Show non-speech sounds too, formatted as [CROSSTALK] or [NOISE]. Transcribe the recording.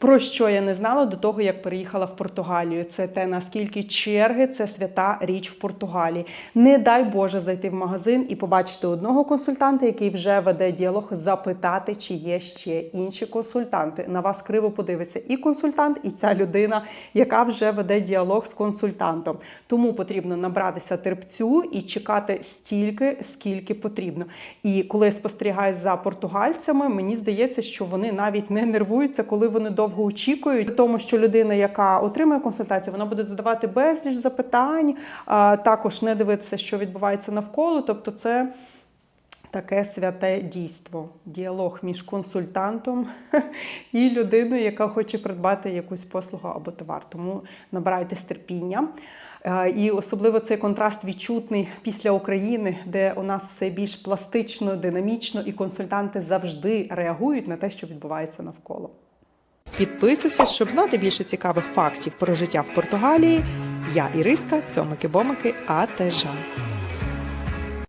Про що я не знала до того, як переїхала в Португалію. Це те, наскільки черги це свята річ в Португалії. Не дай Боже зайти в магазин і побачити одного консультанта, який вже веде діалог, запитати, чи є ще інші консультанти. На вас криво подивиться і консультант, і ця людина, яка вже веде діалог з консультантом. Тому потрібно набратися терпцю і чекати стільки, скільки потрібно. І коли я спостерігаю за португальцями, мені здається, що вони навіть не нервуються, коли вони довго очікують, тому що людина, яка отримує консультацію, вона буде задавати безліч запитань, також не дивитися, що відбувається навколо. Тобто, це. Таке святе дійство, діалог між консультантом [LAUGHS] і людиною, яка хоче придбати якусь послугу або товар. Тому набирайтесь терпіння. І особливо цей контраст відчутний після України, де у нас все більш пластично, динамічно, і консультанти завжди реагують на те, що відбувається навколо. Підписуйся, щоб знати більше цікавих фактів про життя в Португалії. Я Іриска, цьомики-бомики, АТЖ.